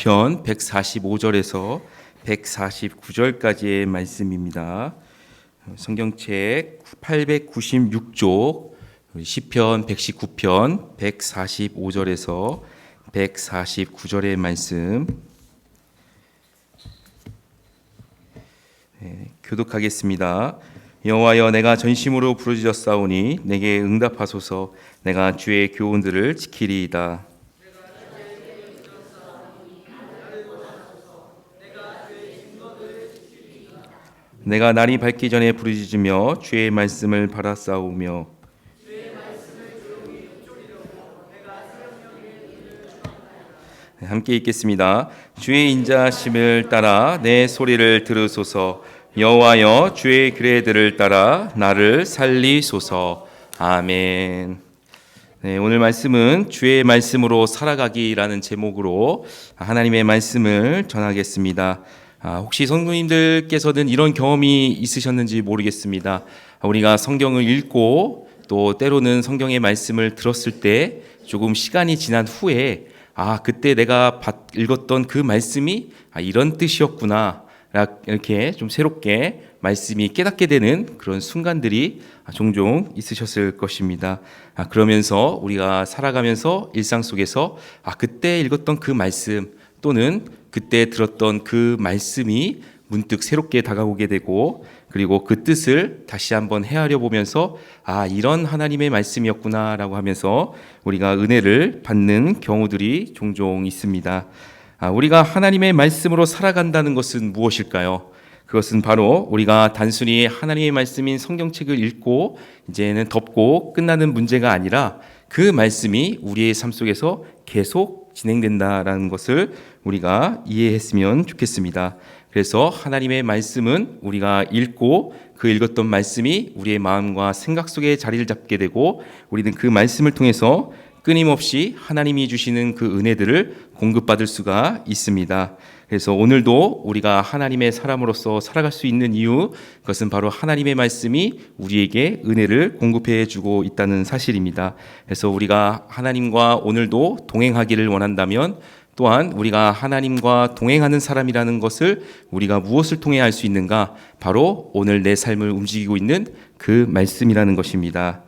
149편 145절에서 149절까지의 말씀입니다. 성경책 896쪽 시편 119편 145절에서 149절의 말씀 네, 교독하겠습니다. 여호와여 내가 전심으로 부르짖었사오니 내게 응답하소서 내가 주의 교훈들을 지키리이다. 내가 날이 밝기 전에 부르짖으며 주의 말씀을 바라싸우며 네, 함께 읽겠습니다. 주의 인자심을 따라 내 소리를 들으소서 여호와여 주의 규례들을 따라 나를 살리소서 아멘. 네, 오늘 말씀은 주의 말씀으로 살아가기라는 제목으로 하나님의 말씀을 전하겠습니다. 아, 혹시 성도님들께서는 이런 경험이 있으셨는지 모르겠습니다. 아, 우리가 성경을 읽고 또 때로는 성경의 말씀을 들었을 때 조금 시간이 지난 후에 아, 그때 내가 읽었던 그 말씀이 아, 이런 뜻이었구나. 이렇게 좀 새롭게 말씀이 깨닫게 되는 그런 순간들이 종종 있으셨을 것입니다. 아, 그러면서 우리가 살아가면서 일상 속에서 아, 그때 읽었던 그 말씀 또는 그때 들었던 그 말씀이 문득 새롭게 다가오게 되고 그리고 그 뜻을 다시 한번 헤아려 보면서 아 이런 하나님의 말씀이었구나라고 하면서 우리가 은혜를 받는 경우들이 종종 있습니다. 아, 우리가 하나님의 말씀으로 살아간다는 것은 무엇일까요? 그것은 바로 우리가 단순히 하나님의 말씀인 성경책을 읽고 이제는 덮고 끝나는 문제가 아니라 그 말씀이 우리의 삶 속에서 계속 진행된다라는 것을 우리가 이해했으면 좋겠습니다. 그래서 하나님의 말씀은 우리가 읽고 그 읽었던 말씀이 우리의 마음과 생각 속에 자리를 잡게 되고 우리는 그 말씀을 통해서 끊임없이 하나님이 주시는 그 은혜들을 공급받을 수가 있습니다. 그래서 오늘도 우리가 하나님의 사람으로서 살아갈 수 있는 이유, 그것은 바로 하나님의 말씀이 우리에게 은혜를 공급해 주고 있다는 사실입니다. 그래서 우리가 하나님과 오늘도 동행하기를 원한다면 또한 우리가 하나님과 동행하는 사람이라는 것을 우리가 무엇을 통해 알 수 있는가? 바로 오늘 내 삶을 움직이고 있는 그 말씀이라는 것입니다.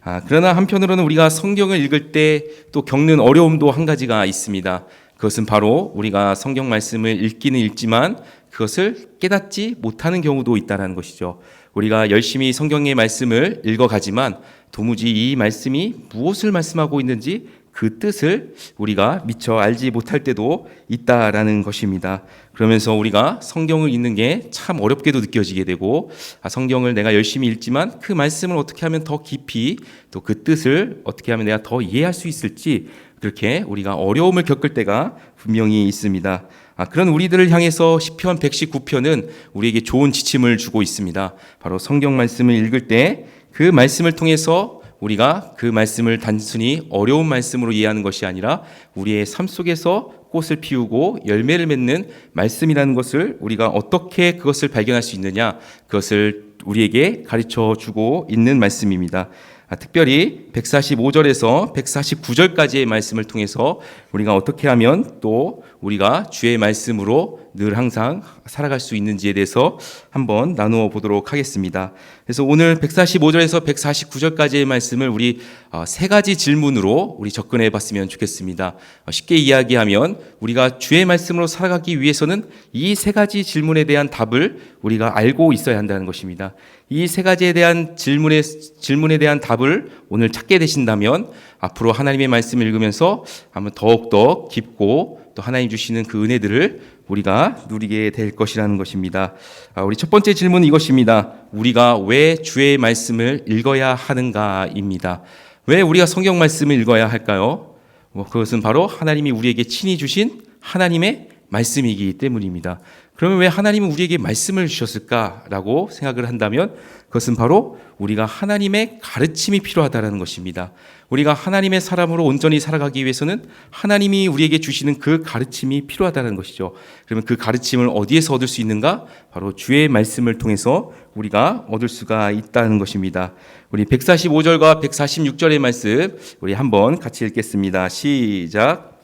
아, 그러나 한편으로는 우리가 성경을 읽을 때 또 겪는 어려움도 한 가지가 있습니다. 그것은 바로 우리가 성경 말씀을 읽기는 읽지만 그것을 깨닫지 못하는 경우도 있다는 것이죠. 우리가 열심히 성경의 말씀을 읽어가지만 도무지 이 말씀이 무엇을 말씀하고 있는지 그 뜻을 우리가 미처 알지 못할 때도 있다라는 것입니다. 그러면서 우리가 성경을 읽는 게 참 어렵게도 느껴지게 되고 아, 성경을 내가 열심히 읽지만 그 말씀을 어떻게 하면 더 깊이 또 그 뜻을 어떻게 하면 내가 더 이해할 수 있을지 그렇게 우리가 어려움을 겪을 때가 분명히 있습니다. 아, 그런 우리들을 향해서 시편 119편은 우리에게 좋은 지침을 주고 있습니다. 바로 성경 말씀을 읽을 때 그 말씀을 통해서 우리가 그 말씀을 단순히 어려운 말씀으로 이해하는 것이 아니라 우리의 삶 속에서 꽃을 피우고 열매를 맺는 말씀이라는 것을 우리가 어떻게 그것을 발견할 수 있느냐 그것을 우리에게 가르쳐 주고 있는 말씀입니다. 아, 특별히 145절에서 149절까지의 말씀을 통해서 우리가 어떻게 하면 또 우리가 주의 말씀으로 늘 항상 살아갈 수 있는지에 대해서 한번 나누어 보도록 하겠습니다. 그래서 오늘 145절에서 149절까지의 말씀을 우리 어, 세 가지 질문으로 우리 접근해 봤으면 좋겠습니다. 어, 쉽게 이야기하면 우리가 주의 말씀으로 살아가기 위해서는 이 세 가지 질문에 대한 답을 우리가 알고 있어야 한다는 것입니다. 이 세 가지에 대한 질문에 질문에 대한 답을 오늘 찾게 되신다면 앞으로 하나님의 말씀을 읽으면서 한번 더욱더 깊고 또 하나님 주시는 그 은혜들을 우리가 누리게 될 것이라는 것입니다. 아, 우리 첫 번째 질문은 이것입니다. 우리가 왜 주의 말씀을 읽어야 하는가입니다. 왜 우리가 성경 말씀을 읽어야 할까요? 뭐 그것은 바로 하나님이 우리에게 친히 주신 하나님의 말씀이기 때문입니다. 그러면 왜 하나님은 우리에게 말씀을 주셨을까라고 생각을 한다면 그것은 바로 우리가 하나님의 가르침이 필요하다는 것입니다. 우리가 하나님의 사람으로 온전히 살아가기 위해서는 하나님이 우리에게 주시는 그 가르침이 필요하다는 것이죠. 그러면 그 가르침을 어디에서 얻을 수 있는가? 바로 주의 말씀을 통해서 우리가 얻을 수가 있다는 것입니다. 우리 145절과 146절의 말씀 우리 한번 같이 읽겠습니다. 시작.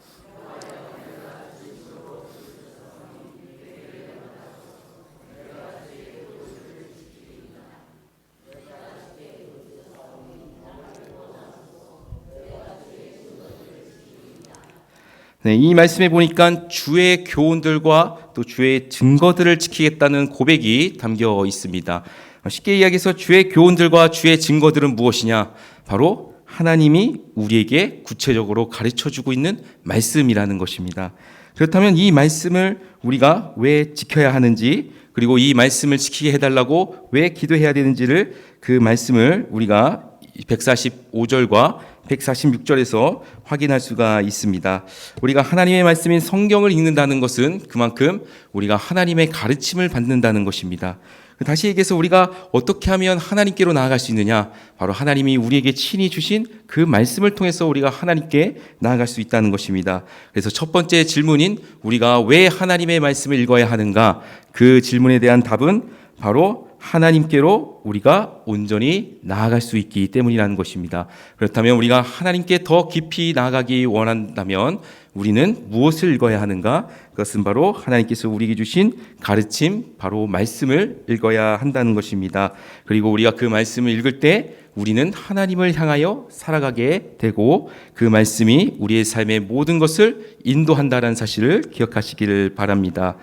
네, 이 말씀에 보니까 주의 교훈들과 또 주의 증거들을 지키겠다는 고백이 담겨 있습니다. 쉽게 이야기해서 주의 교훈들과 주의 증거들은 무엇이냐? 바로 하나님이 우리에게 구체적으로 가르쳐 주고 있는 말씀이라는 것입니다. 그렇다면 이 말씀을 우리가 왜 지켜야 하는지 그리고 이 말씀을 지키게 해달라고 왜 기도해야 되는지를 그 말씀을 우리가 145절과 146절에서 확인할 수가 있습니다. 우리가 하나님의 말씀인 성경을 읽는다는 것은 그만큼 우리가 하나님의 가르침을 받는다는 것입니다. 다시 얘기해서 우리가 어떻게 하면 하나님께로 나아갈 수 있느냐? 바로 하나님이 우리에게 친히 주신 그 말씀을 통해서 우리가 하나님께 나아갈 수 있다는 것입니다. 그래서 첫 번째 질문인 우리가 왜 하나님의 말씀을 읽어야 하는가? 그 질문에 대한 답은 바로 하나님께로 우리가 온전히 나아갈 수 있기 때문이라는 것입니다. 그렇다면 우리가 하나님께 더 깊이 나아가기 원한다면 우리는 무엇을 읽어야 하는가? 그것은 바로 하나님께서 우리에게 주신 가르침, 바로 말씀을 읽어야 한다는 것입니다. 그리고 우리가 그 말씀을 읽을 때 우리는 하나님을 향하여 살아가게 되고 그 말씀이 우리의 삶의 모든 것을 인도한다는 사실을 기억하시기를 바랍니다.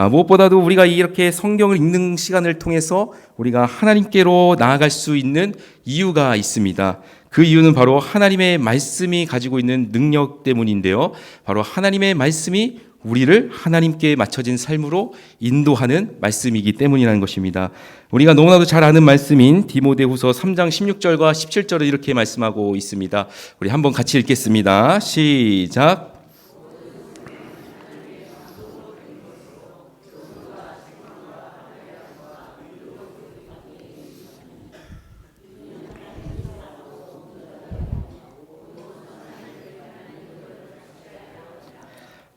아, 무엇보다도 우리가 이렇게 성경을 읽는 시간을 통해서 우리가 하나님께로 나아갈 수 있는 이유가 있습니다. 그 이유는 바로 하나님의 말씀이 가지고 있는 능력 때문인데요. 바로 하나님의 말씀이 우리를 하나님께 맞춰진 삶으로 인도하는 말씀이기 때문이라는 것입니다. 우리가 너무나도 잘 아는 말씀인 디모데후서 3장 16절과 17절을 이렇게 말씀하고 있습니다. 우리 한번 같이 읽겠습니다. 시작.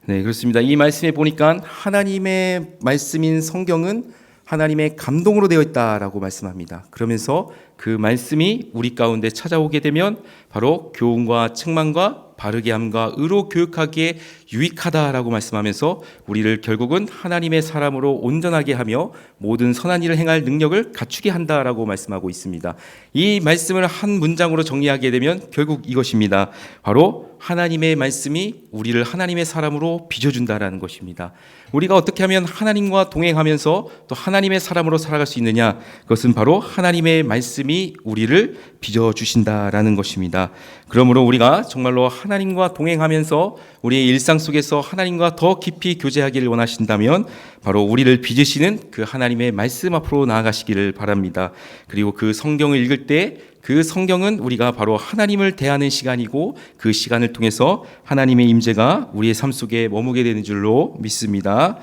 네, 그렇습니다. 이 말씀에 보니까 하나님의 말씀인 성경은 하나님의 감동으로 되어 있다라고 말씀합니다. 그러면서 그 말씀이 우리 가운데 찾아오게 되면 바로 교훈과 책망과 바르게 함과 의로 교육하기에 유익하다라고 말씀하면서 우리를 결국은 하나님의 사람으로 온전하게 하며 모든 선한 일을 행할 능력을 갖추게 한다라고 말씀하고 있습니다. 이 말씀을 한 문장으로 정리하게 되면 결국 이것입니다. 바로 하나님의 말씀이 우리를 하나님의 사람으로 빚어준다라는 것입니다. 우리가 어떻게 하면 하나님과 동행하면서 또 하나님의 사람으로 살아갈 수 있느냐? 그것은 바로 하나님의 말씀이 우리를 빚어주신다라는 것입니다. 그러므로 우리가 정말로 하나님과 동행하면서 우리의 일상 속에서 하나님과 더 깊이 교제하기를 원하신다면 바로 우리를 빚으시는 그 하나님의 말씀 앞으로 나아가시기를 바랍니다. 그리고 그 성경을 읽을 때 그 성경은 우리가 바로 하나님을 대하는 시간이고 그 시간을 통해서 하나님의 임재가 우리의 삶 속에 머무게 되는 줄로 믿습니다.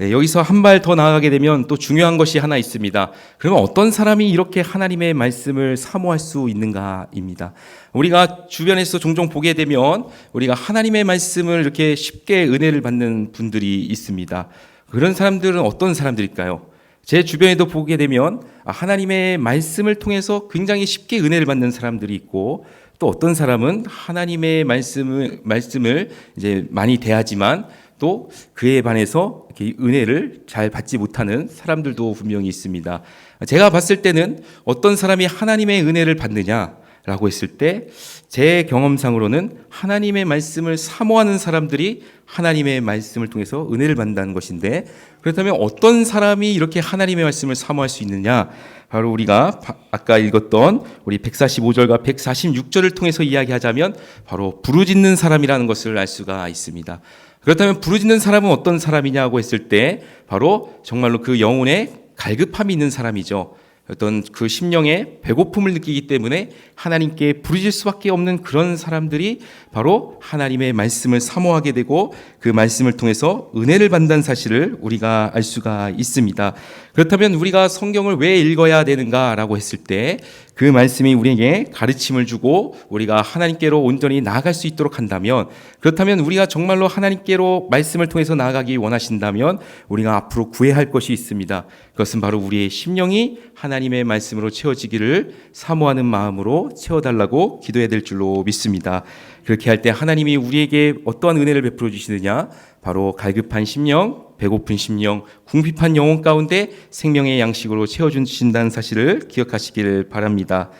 네, 여기서 한 발 더 나아가게 되면 또 중요한 것이 하나 있습니다. 그러면 어떤 사람이 이렇게 하나님의 말씀을 사모할 수 있는가입니다. 우리가 주변에서 종종 보게 되면 우리가 하나님의 말씀을 이렇게 쉽게 은혜를 받는 분들이 있습니다. 그런 사람들은 어떤 사람들일까요? 제 주변에도 보게 되면 아, 하나님의 말씀을 통해서 굉장히 쉽게 은혜를 받는 사람들이 있고 또 어떤 사람은 하나님의 말씀을 말씀을 이제 많이 대하지만 또 그에 반해서 은혜를 잘 받지 못하는 사람들도 분명히 있습니다. 제가 봤을 때는 어떤 사람이 하나님의 은혜를 받느냐라고 했을 때 제 경험상으로는 하나님의 말씀을 사모하는 사람들이 하나님의 말씀을 통해서 은혜를 받는다는 것인데 그렇다면 어떤 사람이 이렇게 하나님의 말씀을 사모할 수 있느냐? 바로 우리가 아까 읽었던 우리 145절과 146절을 통해서 이야기하자면 바로 부르짖는 사람이라는 것을 알 수가 있습니다. 그렇다면 부르짖는 사람은 어떤 사람이냐고 했을 때 바로 정말로 그 영혼에 갈급함이 있는 사람이죠. 어떤 그 심령의 배고픔을 느끼기 때문에 하나님께 부르질 수밖에 없는 그런 사람들이 바로 하나님의 말씀을 사모하게 되고 그 말씀을 통해서 은혜를 받는 사실을 우리가 알 수가 있습니다. 그렇다면 우리가 성경을 왜 읽어야 되는가라고 했을 때 그 말씀이 우리에게 가르침을 주고 우리가 하나님께로 온전히 나아갈 수 있도록 한다면 그렇다면 우리가 정말로 하나님께로 말씀을 통해서 나아가기 원하신다면 우리가 앞으로 구해야 할 것이 있습니다. 그것은 바로 우리의 심령이 하나님의 말씀으로 채워지기를 사모하는 마음으로 채워달라고 기도해야 될 줄로 믿습니다. 그렇게 할 때 하나님이 우리에게 어떠한 은혜를 베풀어 주시느냐? 바로 갈급한 심령, 배고픈 심령, 궁핍한 영혼 가운데 생명의 양식으로 채워주신다는 사실을 기억하시기를 바랍니다.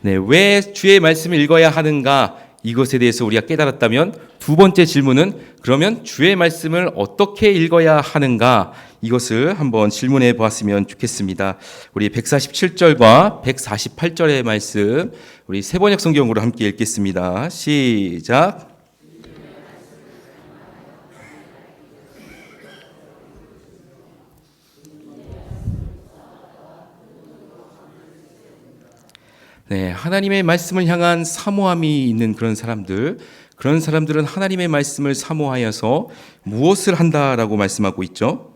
네, 왜 주의 말씀을 읽어야 하는가? 이것에 대해서 우리가 깨달았다면 두 번째 질문은 그러면 주의 말씀을 어떻게 읽어야 하는가 이것을 한번 질문해 보았으면 좋겠습니다. 우리 147절과 148절의 말씀 우리 세번역 성경으로 함께 읽겠습니다. 시작. 네, 하나님의 말씀을 향한 사모함이 있는 그런 사람들, 그런 사람들은 하나님의 말씀을 사모하여서 무엇을 한다라고 말씀하고 있죠?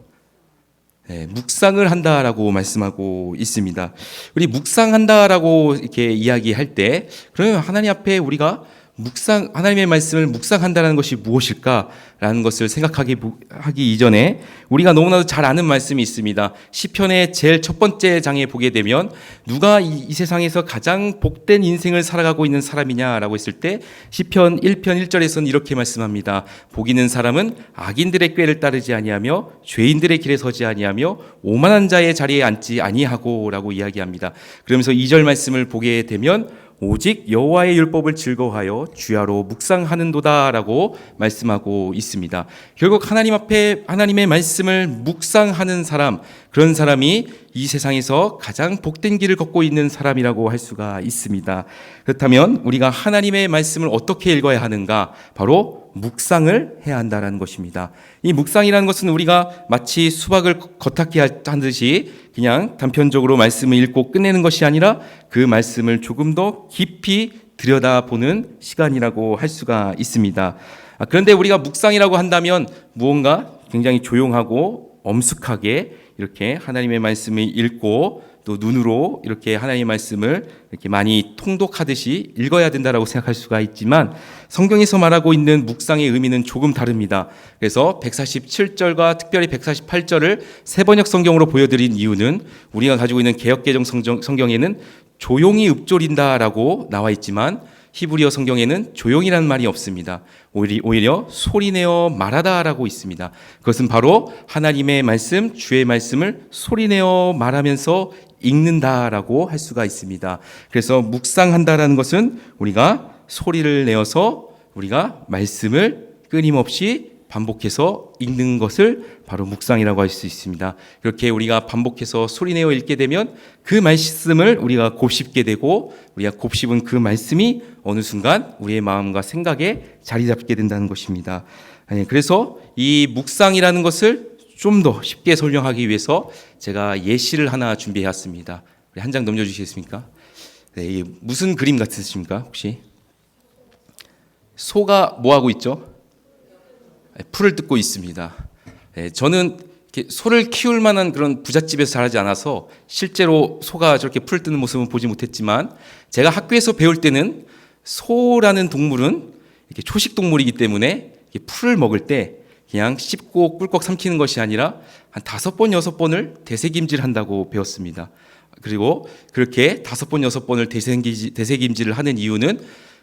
네, 묵상을 한다라고 말씀하고 있습니다. 우리 묵상한다라고 이렇게 이야기할 때, 그러면 하나님 앞에 우리가 묵상 하나님의 말씀을 묵상한다는 것이 무엇일까라는 것을 생각하기 하기 이전에 우리가 너무나도 잘 아는 말씀이 있습니다. 시편의 제일 첫 번째 장에 보게 되면 누가 이, 이 세상에서 가장 복된 인생을 살아가고 있는 사람이냐라고 했을 때 시편 1편 1절에서는 이렇게 말씀합니다. 복 있는 사람은 악인들의 꾀를 따르지 아니하며 죄인들의 길에 서지 아니하며 오만한 자의 자리에 앉지 아니하고라고 이야기합니다. 그러면서 2절 말씀을 보게 되면 오직 여호와의 율법을 즐거워하여 주야로 묵상하는도다라고 말씀하고 있습니다. 결국 하나님 앞에 하나님의 말씀을 묵상하는 사람 그런 사람이 이 세상에서 가장 복된 길을 걷고 있는 사람이라고 할 수가 있습니다. 그렇다면 우리가 하나님의 말씀을 어떻게 읽어야 하는가? 바로 묵상을 해야 한다라는 것입니다. 이 묵상이라는 것은 우리가 마치 수박을 겉핥기 하듯이 그냥 단편적으로 말씀을 읽고 끝내는 것이 아니라 그 말씀을 조금 더 깊이 들여다보는 시간이라고 할 수가 있습니다. 아, 그런데 우리가 묵상이라고 한다면 무언가 굉장히 조용하고 엄숙하게 이렇게 하나님의 말씀을 읽고 또 눈으로 이렇게 하나님의 말씀을 이렇게 많이 통독하듯이 읽어야 된다라고 생각할 수가 있지만 성경에서 말하고 있는 묵상의 의미는 조금 다릅니다. 그래서 147절과 특별히 148절을 세번역 성경으로 보여드린 이유는 우리가 가지고 있는 개혁개정 성경, 성경에는 조용히 읊조린다라고 나와 있지만 히브리어 성경에는 조용이라는 말이 없습니다. 오히려, 오히려 소리내어 말하다라고 있습니다. 그것은 바로 하나님의 말씀, 주의 말씀을 소리내어 말하면서 읽는다라고 할 수가 있습니다. 그래서 묵상한다라는 것은 우리가 소리를 내어서 우리가 말씀을 끊임없이 반복해서 읽는 것을 바로 묵상이라고 할 수 있습니다. 그렇게 우리가 반복해서 소리내어 읽게 되면 그 말씀을 우리가 곱씹게 되고 우리가 곱씹은 그 말씀이 어느 순간 우리의 마음과 생각에 자리 잡게 된다는 것입니다. 그래서 이 묵상이라는 것을 좀 더 쉽게 설명하기 위해서 제가 예시를 하나 준비해왔습니다. 한 장 넘겨주시겠습니까? 네, 무슨 그림 같으십니까? 혹시 소가 뭐 하고 있죠? 풀을 뜯고 있습니다. 네, 저는 소를 키울 만한 그런 부잣집에서 자라지 않아서 실제로 소가 저렇게 풀 뜯는 모습은 보지 못했지만 제가 학교에서 배울 때는 소라는 동물은 이렇게 초식 동물이기 때문에 풀을 먹을 때 그냥 씹고 꿀꺽 삼키는 것이 아니라 한 다섯 번 여섯 번을 대세김질 한다고 배웠습니다. 그리고 그렇게 다섯 번 여섯 번을 대세김질을 하는 이유는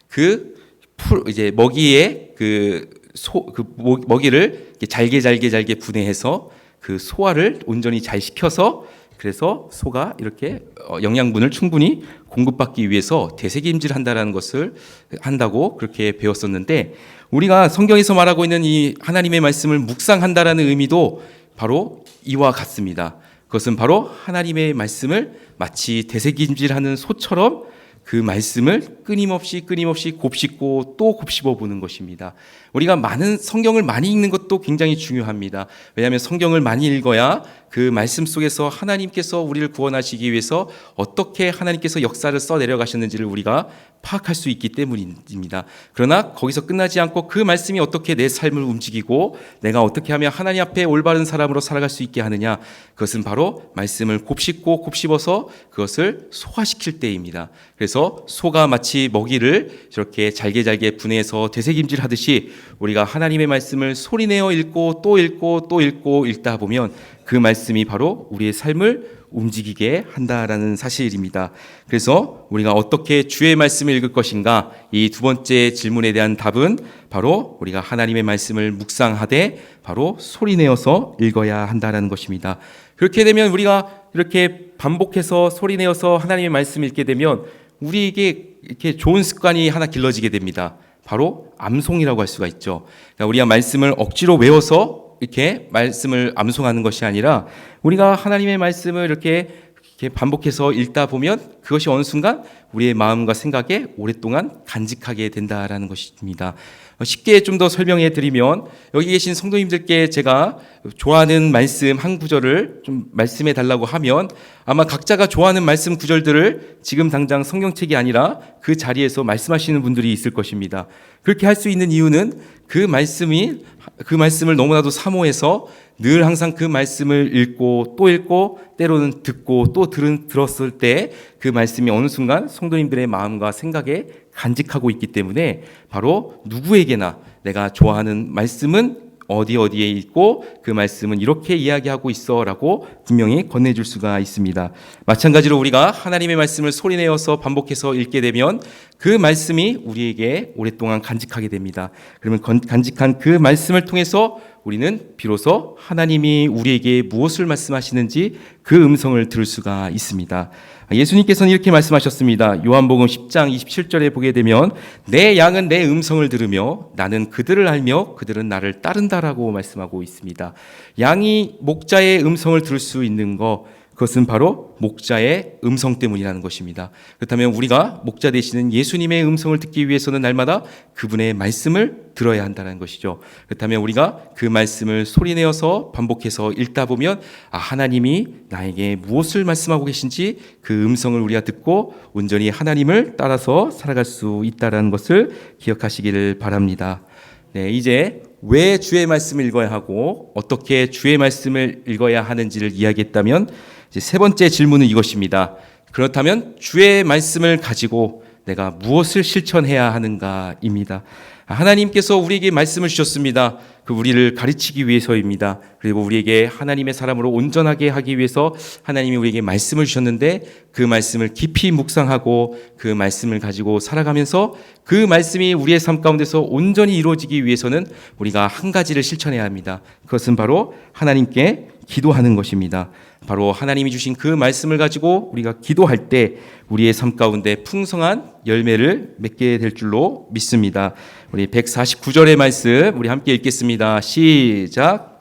그 풀 이제 먹이의 그 소, 그 먹이를 잘게 잘게 잘게 분해해서 그 소화를 온전히 잘 시켜서 그래서 소가 이렇게 어, 영양분을 충분히 공급받기 위해서 대세김질 한다라는 것을 한다고 그렇게 배웠었는데 우리가 성경에서 말하고 있는 이 하나님의 말씀을 묵상한다라는 의미도 바로 이와 같습니다. 그것은 바로 하나님의 말씀을 마치 대세김질하는 소처럼 그 말씀을 끊임없이 끊임없이 곱씹고 또 곱씹어 보는 것입니다. 우리가 많은 성경을 많이 읽는 것도 굉장히 중요합니다. 왜냐하면 성경을 많이 읽어야 그 말씀 속에서 하나님께서 우리를 구원하시기 위해서 어떻게 하나님께서 역사를 써 내려가셨는지를 우리가 파악할 수 있기 때문입니다. 그러나 거기서 끝나지 않고 그 말씀이 어떻게 내 삶을 움직이고 내가 어떻게 하면 하나님 앞에 올바른 사람으로 살아갈 수 있게 하느냐 그것은 바로 말씀을 곱씹고 곱씹어서 그것을 소화시킬 때입니다. 그래서 소가 마치 먹이를 저렇게 잘게 잘게 분해해서 되새김질 하듯이 우리가 하나님의 말씀을 소리내어 읽고 또 읽고 또 읽고 읽다 보면 그 말씀이 바로 우리의 삶을 움직이게 한다라는 사실입니다. 그래서 우리가 어떻게 주의 말씀을 읽을 것인가 이 두 번째 질문에 대한 답은 바로 우리가 하나님의 말씀을 묵상하되 바로 소리내어서 읽어야 한다라는 것입니다. 그렇게 되면 우리가 이렇게 반복해서 소리내어서 하나님의 말씀을 읽게 되면 우리에게 이렇게 좋은 습관이 하나 길러지게 됩니다. 바로 암송이라고 할 수가 있죠. 그러니까 우리가 말씀을 억지로 외워서 이렇게 말씀을 암송하는 것이 아니라 우리가 하나님의 말씀을 이렇게 반복해서 읽다 보면 그것이 어느 순간 우리의 마음과 생각에 오랫동안 간직하게 된다라는 것입니다. 어, 쉽게 좀 더 설명해 드리면 여기 계신 성도님들께 제가 좋아하는 말씀 한 구절을 좀 말씀해 달라고 하면 아마 각자가 좋아하는 말씀 구절들을 지금 당장 성경책이 아니라 그 자리에서 말씀하시는 분들이 있을 것입니다. 그렇게 할 수 있는 이유는 그 말씀이 그 말씀을 너무나도 사모해서 늘 항상 그 말씀을 읽고 또 읽고 때로는 듣고 또 들은, 들었을 때 그 말씀이 어느 순간 성도님들의 마음과 생각에 간직하고 있기 때문에 바로 누구에게나 내가 좋아하는 말씀은 어디 어디에 있고 그 말씀은 이렇게 이야기하고 있어라고 분명히 건네줄 수가 있습니다. 마찬가지로 우리가 하나님의 말씀을 소리내어서 반복해서 읽게 되면 그 말씀이 우리에게 오랫동안 간직하게 됩니다. 그러면 건- 간직한 그 말씀을 통해서 우리는 비로소 하나님이 우리에게 무엇을 말씀하시는지 그 음성을 들을 수가 있습니다. 예수님께서는 이렇게 말씀하셨습니다. 요한복음 10장 27절에 보게 되면 내 양은 내 음성을 들으며 나는 그들을 알며 그들은 나를 따른다라고 말씀하고 있습니다. 양이 목자의 음성을 들을 수 있는 것 그것은 바로 목자의 음성 때문이라는 것입니다. 그렇다면 우리가 목자 되시는 예수님의 음성을 듣기 위해서는 날마다 그분의 말씀을 들어야 한다는 것이죠. 그렇다면 우리가 그 말씀을 소리내어서 반복해서 읽다 보면 아 하나님이 나에게 무엇을 말씀하고 계신지 그 음성을 우리가 듣고 온전히 하나님을 따라서 살아갈 수 있다라는 것을 기억하시기를 바랍니다. 네, 이제 왜 주의 말씀을 읽어야 하고 어떻게 주의 말씀을 읽어야 하는지를 이야기했다면 세 번째 질문은 이것입니다. 그렇다면 주의 말씀을 가지고 내가 무엇을 실천해야 하는가입니다. 하나님께서 우리에게 말씀을 주셨습니다. 그 우리를 가르치기 위해서입니다. 그리고 우리에게 하나님의 사람으로 온전하게 하기 위해서 하나님이 우리에게 말씀을 주셨는데 그 말씀을 깊이 묵상하고 그 말씀을 가지고 살아가면서 그 말씀이 우리의 삶 가운데서 온전히 이루어지기 위해서는 우리가 한 가지를 실천해야 합니다. 그것은 바로 하나님께 기도하는 것입니다. 바로 하나님이 주신 그 말씀을 가지고 우리가 기도할 때 우리의 삶 가운데 풍성한 열매를 맺게 될 줄로 믿습니다. 우리 149절의 말씀 우리 함께 읽겠습니다. 시작.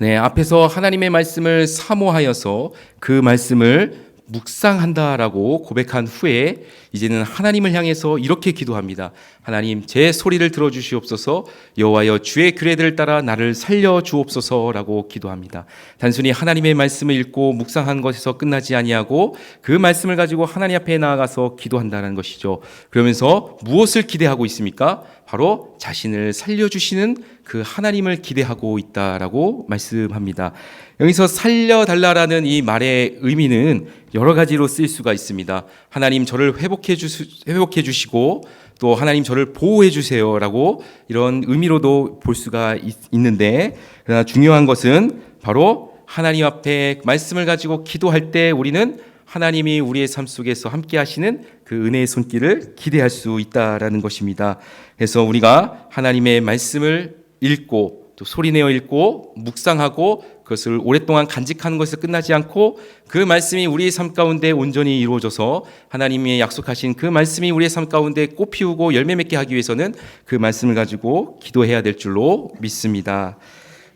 네, 앞에서 하나님의 말씀을 사모하여서 그 말씀을 묵상한다라고 고백한 후에 이제는 하나님을 향해서 이렇게 기도합니다. 하나님 제 소리를 들어 주시옵소서 여호와여 주의 규례들을 따라 나를 살려 주옵소서라고 기도합니다. 단순히 하나님의 말씀을 읽고 묵상한 것에서 끝나지 아니하고 그 말씀을 가지고 하나님 앞에 나아가서 기도한다는 것이죠. 그러면서 무엇을 기대하고 있습니까? 바로 자신을 살려 주시는 그 하나님을 기대하고 있다라고 말씀합니다. 여기서 살려달라라는 이 말의 의미는 여러 가지로 쓰일 수가 있습니다. 하나님 저를 회복해 주 회복해 주시고 또 하나님 저를 보호해 주세요라고 이런 의미로도 볼 수가 있, 있는데 그러나 중요한 것은 바로 하나님 앞에 말씀을 가지고 기도할 때 우리는 하나님이 우리의 삶 속에서 함께 하시는 그 은혜의 손길을 기대할 수 있다라는 것입니다. 그래서 우리가 하나님의 말씀을 읽고 또 소리내어 읽고 묵상하고 그것을 오랫동안 간직하는 것에서 끝나지 않고 그 말씀이 우리의 삶 가운데 온전히 이루어져서 하나님이 약속하신 그 말씀이 우리의 삶 가운데 꽃 피우고 열매 맺게 하기 위해서는 그 말씀을 가지고 기도해야 될 줄로 믿습니다.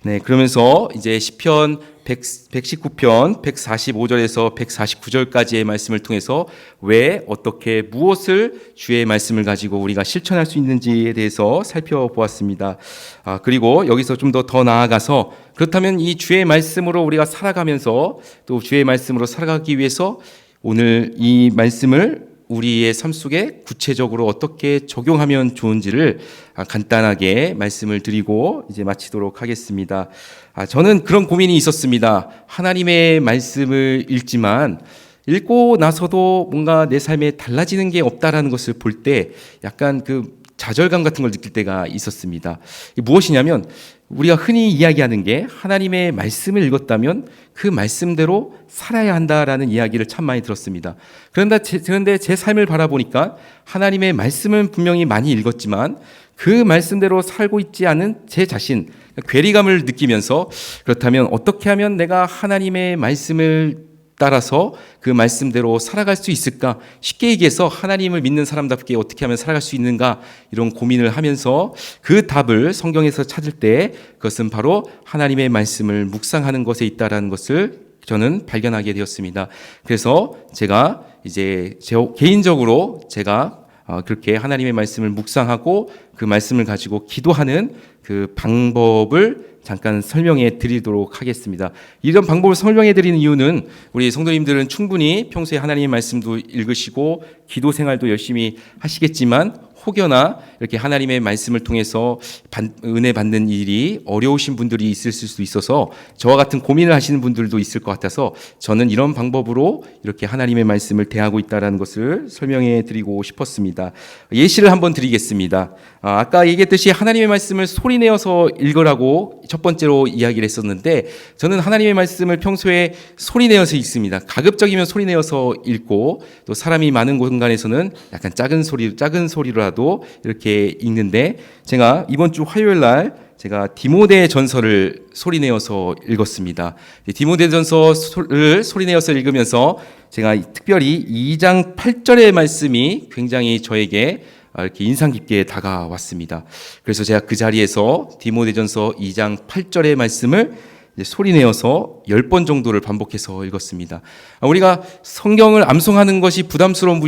네, 그러면서 이제 시편 100, 119편 145절에서 149절까지의 말씀을 통해서 왜 어떻게 무엇을 주의 말씀을 가지고 우리가 실천할 수 있는지에 대해서 살펴보았습니다. 아, 그리고 여기서 좀 더더 나아가서 그렇다면 이 주의 말씀으로 우리가 살아가면서 또 주의 말씀으로 살아가기 위해서 오늘 이 말씀을 우리의 삶 속에 구체적으로 어떻게 적용하면 좋은지를 아, 간단하게 말씀을 드리고 이제 마치도록 하겠습니다. 아, 저는 그런 고민이 있었습니다. 하나님의 말씀을 읽지만 읽고 나서도 뭔가 내 삶에 달라지는 게 없다라는 것을 볼 때 약간 그 좌절감 같은 걸 느낄 때가 있었습니다. 무엇이냐면 우리가 흔히 이야기하는 게 하나님의 말씀을 읽었다면 그 말씀대로 살아야 한다라는 이야기를 참 많이 들었습니다. 그런데 제, 그런데 제 삶을 바라보니까 하나님의 말씀은 분명히 많이 읽었지만 그 말씀대로 살고 있지 않은 제 자신, 괴리감을 느끼면서 그렇다면 어떻게 하면 내가 하나님의 말씀을 따라서 그 말씀대로 살아갈 수 있을까? 쉽게 얘기해서 하나님을 믿는 사람답게 어떻게 하면 살아갈 수 있는가? 이런 고민을 하면서 그 답을 성경에서 찾을 때 그것은 바로 하나님의 말씀을 묵상하는 것에 있다라는 것을 저는 발견하게 되었습니다. 그래서 제가 이제 제 개인적으로 제가 어, 그렇게 하나님의 말씀을 묵상하고 그 말씀을 가지고 기도하는 그 방법을 잠깐 설명해 드리도록 하겠습니다. 이런 방법을 설명해 드리는 이유는 우리 성도님들은 충분히 평소에 하나님의 말씀도 읽으시고 기도 생활도 열심히 하시겠지만 혹여나 이렇게 하나님의 말씀을 통해서 반- 은혜 받는 일이 어려우신 분들이 있을 수도 있어서 저와 같은 고민을 하시는 분들도 있을 것 같아서 저는 이런 방법으로 이렇게 하나님의 말씀을 대하고 있다라는 것을 설명해 드리고 싶었습니다. 예시를 한번 드리겠습니다. 아, 아까 얘기했듯이 하나님의 말씀을 소리내어서 읽으라고 첫 번째로 이야기를 했었는데 저는 하나님의 말씀을 평소에 소리내어서 읽습니다. 가급적이면 소리내어서 읽고 또 사람이 많은 공간에서는 약간 작은 소리 작은 소리 라도 이렇게 읽는데 제가 이번 주 화요일 날 제가 디모데 전서를 소리내어서 읽었습니다. 디모데 전서를 소리내어서 읽으면서 제가 특별히 2장 8절의 말씀이 굉장히 저에게 이렇게 인상 깊게 다가왔습니다. 그래서 제가 그 자리에서 디모데전서 2장 8절의 말씀을 소리내어서 10번 정도를 반복해서 읽었습니다. 아, 우리가 성경을 암송하는 것이 부담스러운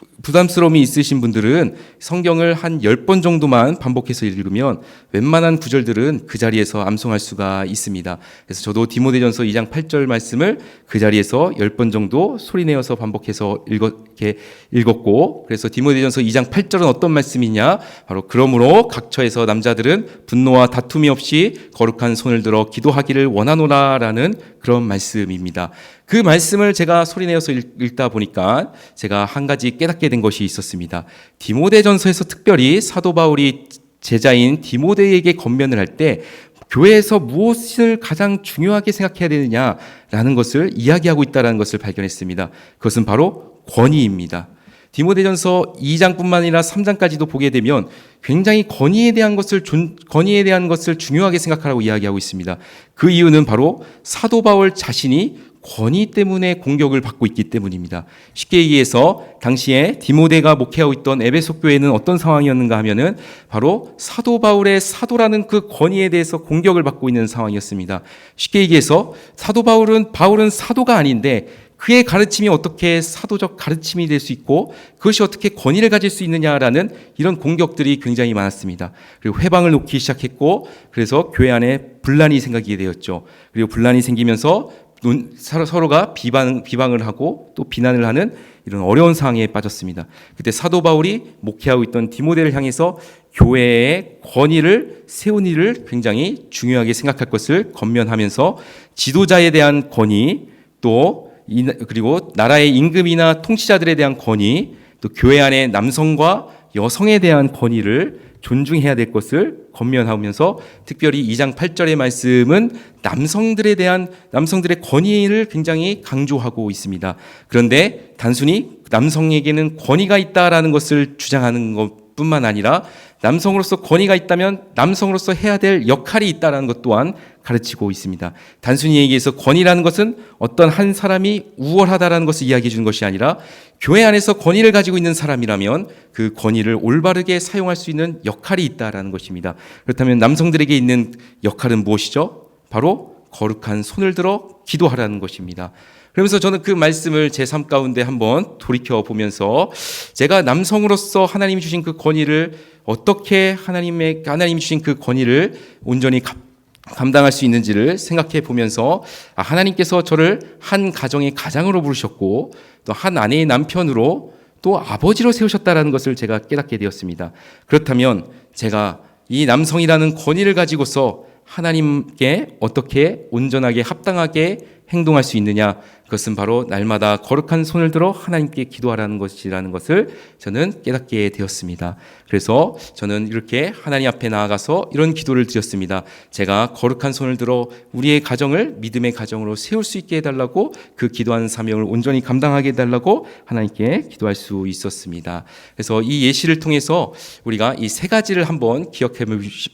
부- 부담스러움이 있으신 분들은 성경을 한 10번 정도만 반복해서 읽으면 웬만한 구절들은 그 자리에서 암송할 수가 있습니다. 그래서 저도 디모데전서 2장 8절 말씀을 그 자리에서 10번 정도 소리내어서 반복해서 읽었, 이렇게 읽었고 그래서 디모데전서 2장 8절은 어떤 말씀이냐? 바로 그러므로 각처에서 남자들은 분노와 다툼이 없이 거룩한 손을 들어 기도하기를 원하노라라는 그런 말씀입니다. 그 말씀을 제가 소리내어서 읽- 읽다 보니까 제가 한 가지 깨닫게 된 것이 있었습니다. 디모데전서에서 특별히 사도 바울이 제자인 디모데에게 건면을 할 때 교회에서 무엇을 가장 중요하게 생각해야 되느냐라는 것을 이야기하고 있다는 것을 발견했습니다. 그것은 바로 권위입니다. 디모데전서 2장뿐만 아니라 3장까지도 보게 되면 굉장히 권위에 대한 것을 존- 권위에 대한 것을 중요하게 생각하라고 이야기하고 있습니다. 그 이유는 바로 사도 바울 자신이 권위 때문에 공격을 받고 있기 때문입니다. 쉽게 얘기해서 당시에 디모데가 목회하고 있던 에베소 교회는 어떤 상황이었는가 하면은 바로 사도 바울의 사도라는 그 권위에 대해서 공격을 받고 있는 상황이었습니다. 쉽게 얘기해서 사도 바울은 바울은 사도가 아닌데 그의 가르침이 어떻게 사도적 가르침이 될 수 있고 그것이 어떻게 권위를 가질 수 있느냐라는 이런 공격들이 굉장히 많았습니다. 그리고 회방을 놓기 시작했고 그래서 교회 안에 분란이 생기게 되었죠. 그리고 분란이 생기면서 눈- 서로- 서로가 비방, 비방을 하고 또 비난을 하는 이런 어려운 상황에 빠졌습니다. 그때 사도 바울이 목회하고 있던 디모데를 향해서 교회의 권위를 세운 일을 굉장히 중요하게 생각할 것을 건면하면서 지도자에 대한 권위 또 이- 그리고 나라의 임금이나 통치자들에 대한 권위 또 교회 안의 남성과 여성에 대한 권위를 존중해야 될 것을 건면하면서 특별히 2장 8절의 말씀은 남성들에 대한 남성들의 권위를 굉장히 강조하고 있습니다. 그런데 단순히 남성에게는 권위가 있다라는 것을 주장하는 것 뿐만 아니라 남성으로서 권위가 있다면 남성으로서 해야 될 역할이 있다라는 것 또한 가르치고 있습니다. 단순히 얘기해서 권위라는 것은 어떤 한 사람이 우월하다라는 것을 이야기해 주는 것이 아니라 교회 안에서 권위를 가지고 있는 사람이라면 그 권위를 올바르게 사용할 수 있는 역할이 있다라는 것입니다. 그렇다면 남성들에게 있는 역할은 무엇이죠? 바로 거룩한 손을 들어 기도하라는 것입니다. 그러면서 저는 그 말씀을 제 삶 가운데 한번 돌이켜 보면서 제가 남성으로서 하나님이 주신 그 권위를 어떻게 하나님의 하나님이 주신 그 권위를 온전히 감- 감당할 수 있는지를 생각해 보면서 아, 하나님께서 저를 한 가정의 가장으로 부르셨고 또 한 아내의 남편으로 또 아버지로 세우셨다라는 것을 제가 깨닫게 되었습니다. 그렇다면 제가 이 남성이라는 권위를 가지고서 하나님께 어떻게 온전하게 합당하게 행동할 수 있느냐 그것은 바로 날마다 거룩한 손을 들어 하나님께 기도하라는 것이라는 것을 저는 깨닫게 되었습니다. 그래서 저는 이렇게 하나님 앞에 나아가서 이런 기도를 드렸습니다. 제가 거룩한 손을 들어 우리의 가정을 믿음의 가정으로 세울 수 있게 해달라고 그 기도한 사명을 온전히 감당하게 해달라고 하나님께 기도할 수 있었습니다. 그래서 이 예시를 통해서 우리가 이 세 가지를 한번 기억해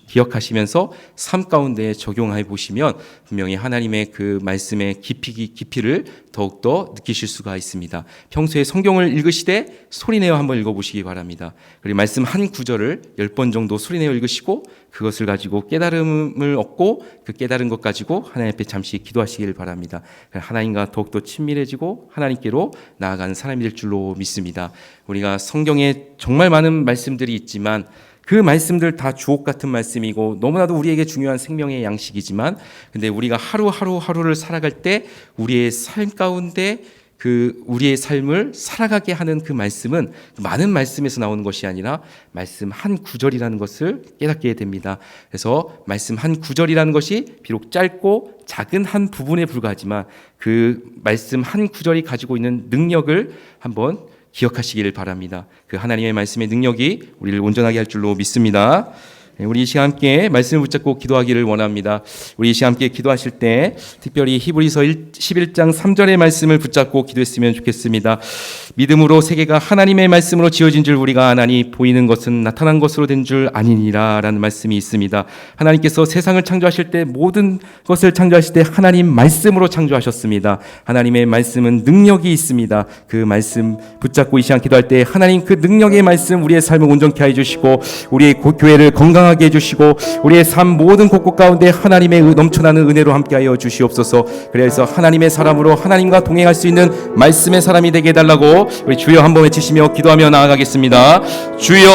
기억하시면서 삶 가운데 적용해 보시면 분명히 하나님의 그 말씀의 깊이 깊이를 더욱더 느끼실 수가 있습니다. 평소에 성경을 읽으시되 소리내어 한번 읽어보시기 바랍니다. 그리고 말씀 한 구절을 열번 정도 소리내어 읽으시고 그것을 가지고 깨달음을 얻고 그 깨달은 것 가지고 하나님 앞에 잠시 기도하시길 바랍니다. 하나님과 더욱더 친밀해지고 하나님께로 나아가는 사람이 될 줄로 믿습니다. 우리가 성경에 정말 많은 말씀들이 있지만 그 말씀들 다 주옥 같은 말씀이고 너무나도 우리에게 중요한 생명의 양식이지만 근데 우리가 하루하루 하루를 살아갈 때 우리의 삶 가운데 그 우리의 삶을 살아가게 하는 그 말씀은 많은 말씀에서 나오는 것이 아니라 말씀 한 구절이라는 것을 깨닫게 됩니다. 그래서 말씀 한 구절이라는 것이 비록 짧고 작은 한 부분에 불과하지만 그 말씀 한 구절이 가지고 있는 능력을 한번 기억하시기를 바랍니다. 그 하나님의 말씀의 능력이 우리를 온전하게 할 줄로 믿습니다. 네, 우리 이 시간 함께 말씀을 붙잡고 기도하기를 원합니다. 우리 이 시간 함께 기도하실 때 특별히 히브리서 11장 3절의 말씀을 붙잡고 기도했으면 좋겠습니다. 믿음으로 세계가 하나님의 말씀으로 지어진 줄 우리가 아나니 보이는 것은 나타난 것으로 된 줄 아니니라라는 말씀이 있습니다. 하나님께서 세상을 창조하실 때 모든 것을 창조하실 때 하나님 말씀으로 창조하셨습니다. 하나님의 말씀은 능력이 있습니다. 그 말씀 붙잡고 이 시간 기도할 때 하나님 그 능력의 말씀 우리의 삶을 온전케 해 주시고 우리의 교회를 건강 건강하게 해주시고 우리의 삶 모든 곳곳 가운데 하나님의 넘쳐나는 은혜로 함께하여 주시옵소서. 그래서 하나님의 사람으로 하나님과 동행할 수 있는 말씀의 사람이 되게 해달라고 우리 주여 한번 외치시며 기도하며 나아가겠습니다. 주여.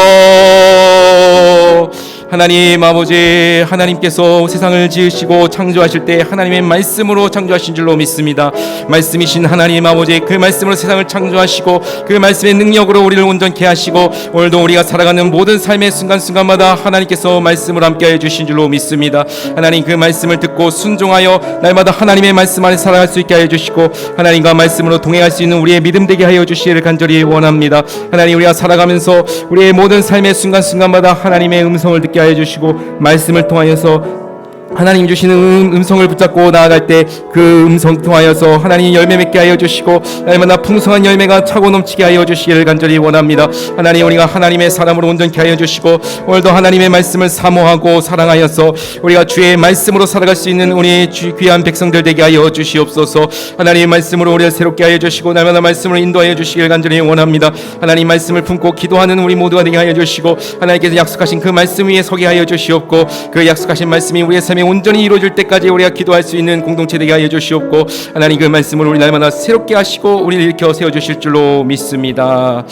하나님 아버지 하나님께서 세상을 지으시고 창조하실 때 하나님의 말씀으로 창조하신 줄로 믿습니다. 말씀이신 하나님 아버지 그 말씀으로 세상을 창조하시고 그 말씀의 능력으로 우리를 온전케 하시고 오늘도 우리가 살아가는 모든 삶의 순간순간마다 하나님께서 말씀을 함께해 주신 줄로 믿습니다. 하나님 그 말씀을 듣고 순종하여 날마다 하나님의 말씀 안에 살아갈 수 있게 하여 주시고 하나님과 말씀으로 동행할 수 있는 우리의 믿음 되게 하여 주시기를 간절히 원합니다. 하나님 우리가 살아가면서 우리의 모든 삶의 순간순간마다 하나님의 음성을 듣게 하여 주시고 말씀을 통하여서 하나님 주시는 음, 음성을 붙잡고 나아갈 때 그 음성 통하여서 하나님 열매 맺게 하여 주시고 날마다 풍성한 열매가 차고 넘치게 하여 주시기를 간절히 원합니다. 하나님 우리가 하나님의 사람으로 온전케 하여 주시고 오늘도 하나님의 말씀을 사모하고 사랑하여서 우리가 주의 말씀으로 살아갈 수 있는 우리 주 귀한 백성들 되게 하여 주시옵소서. 하나님의 말씀으로 우리를 새롭게 하여 주시고 날마다 말씀을 인도하여 주시기를 간절히 원합니다. 하나님 말씀을 품고 기도하는 우리 모두가 되게 하여 주시고 하나님께서 약속하신 그 말씀 위에 서게 하여 주시옵고 그 약속하신 말씀이 우리의 삶에 온전히 이루어질 때까지 우리가 기도할 수 있는 공동체 되게 하여 주시옵고 하나님 그 말씀을 우리 날마다 새롭게 하시고 우리를 일으켜 세워 주실 줄로 믿습니다.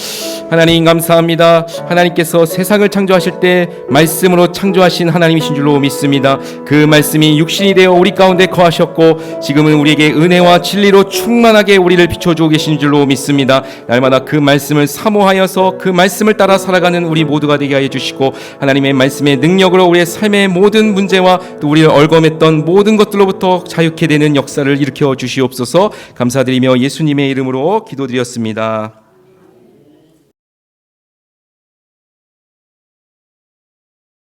하나님 감사합니다. 하나님께서 세상을 창조하실 때 말씀으로 창조하신 하나님이신 줄로 믿습니다. 그 말씀이 육신이 되어 우리 가운데 거하셨고 지금은 우리에게 은혜와 진리로 충만하게 우리를 비춰주고 계신 줄로 믿습니다. 날마다 그 말씀을 사모하여서 그 말씀을 따라 살아가는 우리 모두가 되게 하여 주시고 하나님의 말씀의 능력으로 우리의 삶의 모든 문제와 또 우리를 얼검했던 모든 것들로부터 자유케 되는 역사를 일으켜 주시옵소서 감사드리며 예수님의 이름으로 기도드렸습니다.